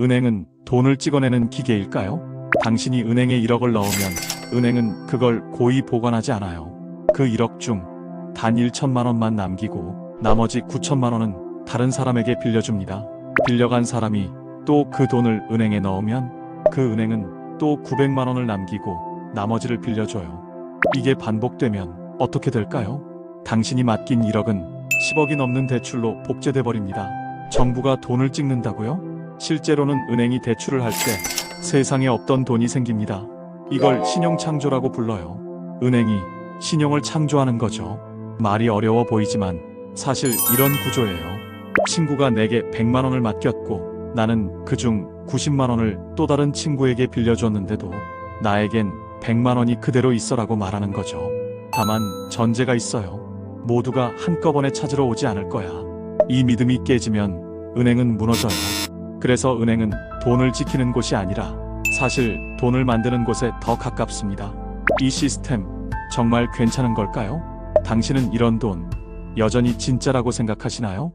은행은 돈을 찍어내는 기계일까요? 당신이 은행에 1억을 넣으면 은행은 그걸 고이 보관하지 않아요. 그 1억 중 단 1천만 원만 남기고 나머지 9천만 원은 다른 사람에게 빌려줍니다. 빌려간 사람이 또 그 돈을 은행에 넣으면 그 은행은 또 900만 원을 남기고 나머지를 빌려줘요. 이게 반복되면 어떻게 될까요? 당신이 맡긴 1억은 10억이 넘는 대출로 복제돼 버립니다. 정부가 돈을 찍는다고요? 실제로는 은행이 대출을 할 때 세상에 없던 돈이 생깁니다. 이걸 신용 창조라고 불러요. 은행이 신용을 창조하는 거죠. 말이 어려워 보이지만 사실 이런 구조예요. 친구가 내게 100만 원을 맡겼고 나는 그중 90만 원을 또 다른 친구에게 빌려줬는데도 나에겐 100만 원이 그대로 있어라고 말하는 거죠. 다만 전제가 있어요. 모두가 한꺼번에 찾으러 오지 않을 거야. 이 믿음이 깨지면 은행은 무너져요. 그래서 은행은 돈을 지키는 곳이 아니라 사실 돈을 만드는 곳에 더 가깝습니다. 이 시스템 정말 괜찮은 걸까요? 당신은 이런 돈 여전히 진짜라고 생각하시나요?